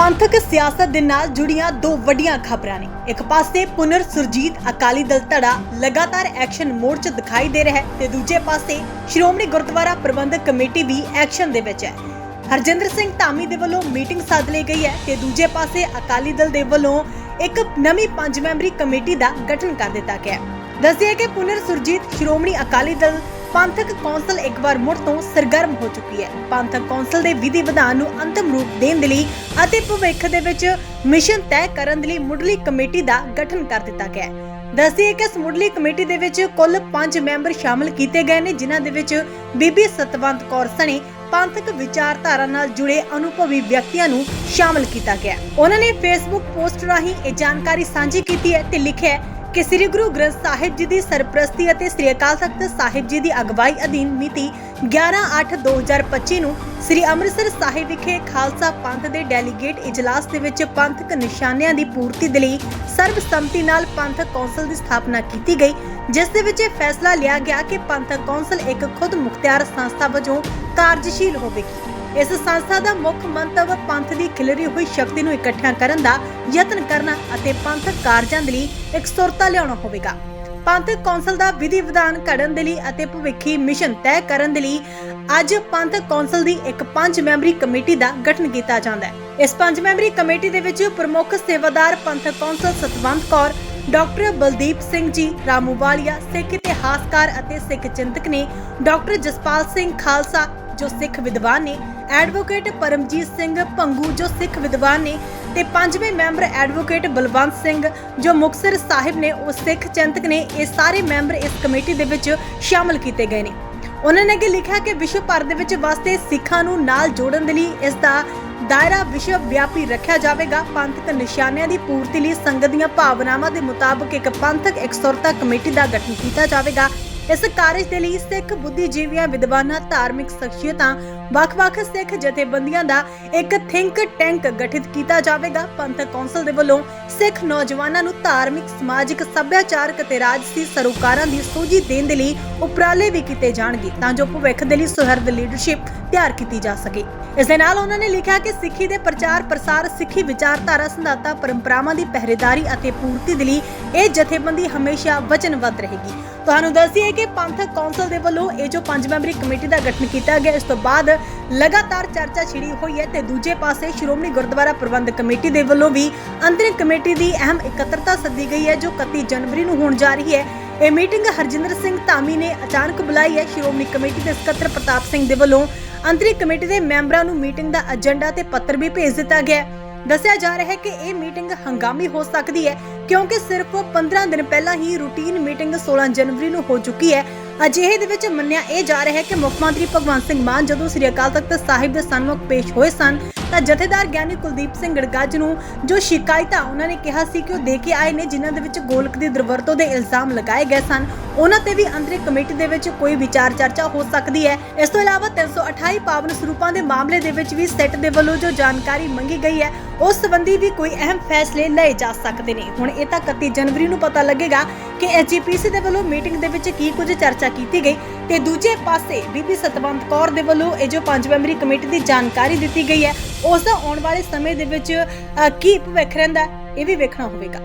ਪੰਥਕ ਸਿਆਸਤ ਦੇ ਨਾਲ ਜੁੜੀਆਂ ਦੋ ਵੱਡੀਆਂ ਖਬਰਾਂ ਨੇ। ਇੱਕ ਪਾਸੇ ਪੁਨਰ ਸੁਰਜੀਤ ਅਕਾਲੀ ਦਲ ਧੜਾ ਲਗਾਤਾਰ ਐਕਸ਼ਨ ਮੋਡ 'ਚ ਦਿਖਾਈ ਦੇ ਰਿਹਾ ਹੈ ਤੇ ਦੂਜੇ ਪਾਸੇ ਸ਼੍ਰੋਮਣੀ ਗੁਰਦੁਆਰਾ ਪ੍ਰਬੰਧਕ ਕਮੇਟੀ ਵੀ ਐਕਸ਼ਨ ਦੇ ਵਿੱਚ ਹੈ। ਹਰਜਿੰਦਰ ਸਿੰਘ ਧਾਮੀ ਦੇ ਵੱਲੋਂ ਮੀਟਿੰਗ ਸੱਦ ਲਈ ਗਈ ਹੈ ਤੇ ਦੂਜੇ ਪਾਸੇ ਅਕਾਲੀ ਦਲ ਦੇ ਵੱਲੋਂ ਇੱਕ ਨਵੀਂ ਪੰਜ ਮੈਂਬਰੀ ਕਮੇਟੀ ਦਾ ਗਠਨ ਕਰ ਦਿੱਤਾ ਗਿਆ ਹੈ। ਦੱਸਿਆ ਕਿ ਪੁਨਰ ਸੁਰਜੀਤ ਸ਼੍ਰੋਮਣੀ ਅਕਾਲੀ ਦਲ ਪੰਥਕ ਕੌਂਸਲ ਇੱਕ ਵਾਰ ਮੁੜ ਤੋਂ ਸਰਗਰਮ ਹੋ ਚੁੱਕੀ ਹੈ। ਪੰਥਕ ਕੌਂਸਲ ਦੇ ਵਿਧੀ ਵਿਧਾਨ ਨੂੰ ਅੰਤਮ ਰੂਪ ਦੇਣ ਦੇ ਲਈ ਅਤੇ ਭਵਿੱਖ ਦੇ ਵਿੱਚ ਮਿਸ਼ਨ ਤੈਅ ਕਰਨ ਦੇ ਲਈ ਮੁੱਢਲੀ ਕਮੇਟੀ ਦਾ ਗਠਨ ਕਰ ਦਿੱਤਾ ਗਿਆ ਹੈ। ਦੱਸਿਏ ਕਿ ਇਸ ਮੁੱਢਲੀ ਕਮੇਟੀ ਦੇ ਵਿੱਚ ਕੁੱਲ 5 ਮੈਂਬਰ ਸ਼ਾਮਲ ਕੀਤੇ ਗਏ ਨੇ, ਜਿਨ੍ਹਾਂ ਦੇ ਵਿੱਚ ਬੀਬੀ ਸਤਵੰਤ ਕੌਰ ਸਣੇ ਪੰਥਕ ਵਿਚਾਰਧਾਰਾ ਨਾਲ ਜੁੜੇ ਅਨੁਭਵੀ ਵਿਅਕਤੀਆਂ ਨੂੰ ਸ਼ਾਮਲ ਕੀਤਾ ਗਿਆ ਉਹਨਾਂ ਨੇ ਫੇਸਬੁੱਕ ਪੋਸਟ ਰਾਹੀਂ ਇਹ ਜਾਣਕਾਰੀ ਸਾਂਝੀ ਕੀਤੀ ਹੈ ਤੇ ਲਿਖਿਆ ਕਿ ਸ੍ਰੀ ਗੁਰੂ ਗ੍ਰੰਥ ਸਾਹਿਬ ਜੀ ਦੀ ਸਰਪ੍ਰਸਤੀ ਅਤੇ ਸ੍ਰੀ ਅਕਾਲ ਤਖਤ ਸਾਹਿਬ ਜੀ ਦੀ ਅਗਵਾਈ ਅਧੀਨ ਮਿਤੀ 11/8/2025 ਨੂੰ ਸ੍ਰੀ ਅੰਮ੍ਰਿਤਸਰ ਸਾਹਿਬ ਵਿਖੇ ਖਾਲਸਾ ਪੰਥ ਦੇ ਡੈਲੀਗੇਟ ਇਜਲਾਸ ਦੇ ਵਿੱਚ ਪੰਥਕ ਨਿਸ਼ਾਨਿਆਂ ਦੀ ਪੂਰਤੀ ਦੇ ਲਈ ਸਰਬਸੰਮਤੀ ਨਾਲ ਪੰਥਕ ਕੌਂਸਲ ਦੀ ਸਥਾਪਨਾ ਕੀਤੀ ਗਈ, ਜਿਸ ਦੇ ਵਿੱਚ ਇਹ ਫੈਸਲਾ ਲਿਆ ਗਿਆ ਕਿ ਪੰਥਕ ਕੌਂਸਲ ਇੱਕ ਖੁਦ ਮੁਖਤਿਆਰ ਸੰਸਥਾ ਵਜੋਂ ਕਾਰਜਸ਼ੀਲ ਹੋਵੇਗੀ। ਇਸ ਸੰਸਥਾ ਦਾ ਮੁੱਖ ਮੰਤਵ ਪੰਥ ਦੀ ਖਿਲਰੀ ਹੋਈ ਸ਼ਕਤੀ ਨੂੰ ਇਕੱਠਾ ਕਰਨ ਦਾ ਯਤਨ ਕਰਨਾ ਅਤੇ ਪੰਥਕ ਕਾਰਜਾਂ ਦੇ ਲਈ ਇਕਸੁਰਤਾ ਲਿਆਉਣਾ ਹੋਵੇਗਾ। ਪੰਥਕ ਕੌਂਸਲ ਦਾ ਵਿਧੀ ਵਿਧਾਨ ਘੜਨ ਦੇ ਲਈ ਅਤੇ ਭਵਿੱਖੀ ਮਿਸ਼ਨ ਤੈਅ ਕਰਨ ਦੇ ਲਈ ਅੱਜ ਪੰਥਕ ਕੌਂਸਲ ਦੀ ਇੱਕ ਪੰਜ ਮੈਂਬਰੀ ਕਮੇਟੀ ਦਾ ਗਠਨ ਕੀਤਾ ਜਾਂਦਾ ਹੈ। ਇਸ ਪੰਜ ਮੈਂਬਰੀ ਕਮੇਟੀ ਦੇ ਵਿੱਚ ਪ੍ਰਮੁੱਖ ਸੇਵਾਦਾਰ ਪੰਥਕ ਕੌਂਸਲ ਸਤਵੰਤ ਕੌਰ, ਡਾਕਟਰ ਬਲਦੀਪ ਸਿੰਘ ਜੀ ਰਾਮੂਵਾਲੀਆ ਸਿੱਖ ਇਤਿਹਾਸਕਾਰ ਅਤੇ ਸਿੱਖ ਚਿੰਤਕ ਨੇ, ਡਾਕਟਰ ਜਸਪਾਲ ਸਿੰਘ ਖਾਲਸਾ, ਜੋ ਸਿੱਖ ਵਿਦਵਾਨ ਨੇ ਐਡਵੋਕੇਟ ਪਰਮਜੀਤ ਸਿੰਘ ਭੰਗੂ ਜੋ ਸਿੱਖ ਵਿਦਵਾਨ ਨੇ, ਤੇ ਪੰਜਵੇਂ ਮੈਂਬਰ ਐਡਵੋਕੇਟ ਬਲਵੰਤ ਸਿੰਘ, ਜੋ ਮੁਕਤਸਰ ਸਾਹਿਬ ਨੇ, ਉਹ ਸਿੱਖ ਚਿੰਤਕ ਨੇ, ਇਹ ਸਾਰੇ ਮੈਂਬਰ ਇਸ ਕਮੇਟੀ ਦੇ ਵਿੱਚ ਸ਼ਾਮਲ ਕੀਤੇ ਗਏ ਨੇ। ਉਹਨਾਂ ਨੇ ਅੱਗੇ ਲਿਖਿਆ ਕਿ ਵਿਸ਼ਵ ਭਰ ਦੇ ਵਿੱਚ ਵਸਦੇ ਸਿੱਖਾਂ ਨੂੰ ਨਾਲ ਜੋੜਨ ਦੇ ਲਈ ਇਸ ਦਾ ਦਾਇਰਾ ਵਿਸ਼ਵ ਵਿਆਪੀ ਰੱਖਿਆ ਜਾਵੇਗਾ। ਪੰਥਕ ਨਿਸ਼ਾਨਿਆਂ ਦੀ ਪੂਰਤੀ ਲਈ ਸੰਗਤ ਦੀਆਂ ਭਾਵਨਾਵਾਂ ਦੇ ਮੁਤਾਬਕ ਇੱਕ ਪੰਥਕ ਇਕਸੁਰਤਾ ਕਮੇਟੀ ਦਾ ਗਠਨ ਕੀਤਾ ਜਾਵੇਗਾ। ਇਸ ਕਾਰਜ ਦੇ ਲਈ ਸਿੱਖ ਬੁੱਧੀਜੀਵੀਆਂ, ਵਿਦਵਾਨਾਂ, ਧਾਰਮਿਕ ਸ਼ਖਸੀਅਤਾਂ, ਵੱਖ-ਵੱਖ ਸਿੱਖ ਜਥੇਬੰਦੀਆਂ ਦਾ ਇੱਕ ਥਿੰਕ ਟੈਂਕ ਗਠਿਤ ਕੀਤਾ ਜਾਵੇਗਾ। ਪੰਥਕ ਕੌਂਸਲ ਦੇ ਵੱਲੋਂ ਸਿੱਖ ਨੌਜਵਾਨਾਂ ਨੂੰ ਧਾਰਮਿਕ, ਸਮਾਜਿਕ, ਸੱਭਿਆਚਾਰਕ ਅਤੇ ਰਾਜਸੀ ਸਰੋਕਾਰਾਂ ਦੀ ਸੂਝੀ ਦੇਣ ਦੇ ਲਈ ਉਪਰਾਲੇ ਵੀ ਕੀਤੇ ਜਾਣਗੇ। ਤਾਂ ਜੋ ਭਵਿੱਖ ਦੇ ਲਈ ਸੁਹਿਰਦ ਲੀਡਰਸ਼ਿਪ ਤਿਆਰ ਕੀਤੀ ਜਾ ਸਕੇ। ਇਸ ਦੇ ਨਾਲ ਉਹਨਾਂ ਨੇ ਲਿਖਿਆ ਕਿ ਸਿੱਖੀ ਦੇ ਪ੍ਰਚਾਰ, ਪ੍ਰਸਾਰ, ਸਿੱਖੀ ਵਿਚਾਰਧਾਰਾ, ਸਿਧਾਂਤਾਂ, ਪਰੰਪਰਾਵਾਂ ਦੀ ਪਹਿਰੇਦਾਰੀ ਅਤੇ ਪੂਰਤੀ ਦੇ ਲਈ ਇਹ ਜਥੇਬੰਦੀ ਹਮੇਸ਼ਾ ਵਚਨਬੱਧ ਰਹੇਗੀ। ਤੁਹਾਨੂੰ ਦੱਸੀਏ ਕਿ ਪੰਥਕ ਕੌਂਸਲ ਦੇ ਵੱਲੋਂ ਇਹ ਜੋ ਪੰਜ ਮੈਂਬਰੀ ਕਮੇਟੀ ਦਾ ਗਠਨ ਕੀਤਾ ਗਿਆ, ਇਸ ਤੋਂ ਬਾਅਦ ਲਗਾਤਾਰ ਚਰਚਾ ਛਿੜੀ ਹੋਈ ਹੈ ਤੇ ਦੂਜੇ ਪਾਸੇ ਸ਼੍ਰੋਮਣੀ ਗੁਰਦੁਆਰਾ ਪ੍ਰਬੰਧਕ ਕਮੇਟੀ ਦੇ ਵੱਲੋਂ ਵੀ ਅੰਤਰਿਮ ਕਮੇਟੀ ਦੀ ਅਹਿਮ ਇਕੱਤਰਤਾ ਸੱਦੀ ਗਈ ਹੈ, ਜੋ 31 ਜਨਵਰੀ ਨੂੰ ਹੋਣ ਜਾ ਰਹੀ ਹੈ। ਇਹ ਮੀਟਿੰਗ ਹਰਜਿੰਦਰ ਸਿੰਘ ਧਾਮੀ ਨੇ ਅਚਾਨਕ ਬੁਲਾਈ ਹੈ। ਸ਼੍ਰੋਮਣੀ ਕਮੇਟੀ ਦੇ ਸਕੱਤਰ ਪ੍ਰਤਾਪ ਸਿੰਘ ਦੇ ਵੱਲੋਂ ਅੰਤਰਿਮ ਕਮੇਟੀ ਦੇ ਮੈਂਬਰਾਂ ਨੂੰ ਮੀਟਿੰਗ ਦਾ ਏਜੰਡਾ ਤੇ ਪੱਤਰ ਵੀ ਭੇਜ ਦਿੱਤਾ ਗਿਆ ਹੈ। ਦੱਸਿਆ ਜਾ ਰਿਹਾ ਹੈ ਕਿ ਇਹ ਮੀਟਿੰਗ ਹੰਗਾਮੀ ਹੋ ਸਕਦੀ ਹੈ, ਕਿਉਂਕਿ ਸਿਰਫ 15 ਦਿਨ ਪਹਿਲਾਂ ਹੀ ਰੂਟੀਨ ਮੀਟਿੰਗ 16 ਜਨਵਰੀ ਨੂੰ ਹੋ ਚੁੱਕੀ ਹੈ। ਅਜਿਹੇ ਦੇ ਵਿੱਚ ਮੰਨਿਆ ਇਹ ਜਾ ਰਿਹਾ ਹੈ ਕਿ ਮੁੱਖ ਮੰਤਰੀ ਭਗਵੰਤ ਸਿੰਘ ਮਾਨ ਜਦੋਂ ਸ੍ਰੀ ਅਕਾਲ ਤਖਤ ਸਾਹਿਬ ਦੇ ਸਨਮੁਖ ਪੇਸ਼ ਹੋਏ ਸਨ, ਤਾਂ ਜਥੇਦਾਰ ਗਿਆਨੀ ਕੁਲਦੀਪ ਸਿੰਘ ਗੜਗੱਜ ਨੂੰ ਜੋ ਸ਼ਿਕਾਇਤਾਂ ਉਹਨਾਂ ਨੇ ਕਿਹਾ ਸੀ ਕਿ ਉਹ ਦੇ ਕੇ ਆਏ ਨੇ, ਜਿਨ੍ਹਾਂ ਦੇ ਵਿੱਚ ਗੋਲਕ ਦੀ ਦੁਰਵਰਤੋਂ ਦੇ ਇਲਜ਼ਾਮ ਲਗਾਏ ਗਏ ਸਨ। ਉਹਨਾਂ ਤੇ ਵੀ ਅੰਤਰਿਮ ਕਮੇਟੀ ਦੇ ਵਿੱਚ ਕੋਈ ਵਿਚਾਰ ਚਰਚਾ ਹੋ ਸਕਦੀ ਹੈ। ਇਸ ਤੋਂ ਇਲਾਵਾ 328 ਪਾਵਨ ਸਰੂਪਾਂ ਦੇ ਮਾਮਲੇ ਦੇ ਵਿੱਚ ਵੀ ਸੈੱਟ ਦੇ ਵੱਲੋਂ ਜੋ ਜਾਣਕਾਰੀ ਮੰਗੀ ਗਈ ਹੈ ਉਸ ਸੰਬੰਧੀ ਵੀ ਕੋਈ ਅਹਿਮ ਫੈਸਲੇ ਲਏ ਜਾ ਸਕਦੇ ਨੇ। ਹੁਣ ਇਹ ਤਾਂ 31 ਜਨਵਰੀ ਨੂੰ ਪਤਾ ਲੱਗੇਗਾ ਕਿ ਐਸਜੀਪੀਸੀ ਦੇ ਵੱਲੋਂ ਮੀਟਿੰਗ ਦੇ ਵਿੱਚ ਕੀ ਕੁਝ ਚਰਚਾ ਕੀਤੀ ਗਈ ਤੇ ਦੂਜੇ ਪਾਸੇ ਬੀਬੀ ਸਤਵੰਤ ਕੌਰ ਦੇ ਵੱਲੋਂ ਇਹ ਜੋ ਪੰਜ ਮੈਂਬਰੀ ਕਮੇਟੀ ਦੀ ਜਾਣਕਾਰੀ ਦਿੱਤੀ ਗਈ ਹੈ ਉਸ ਦਾ ਆਉਣ ਵਾਲੇ ਸਮੇਂ ਦੇ ਵਿੱਚ ਕੀ ਭਵਿੱਖ ਰਹਿੰਦਾ ਹੈ, ਇਹ ਵੀ ਵੇਖਣਾ ਹੋਵੇਗਾ।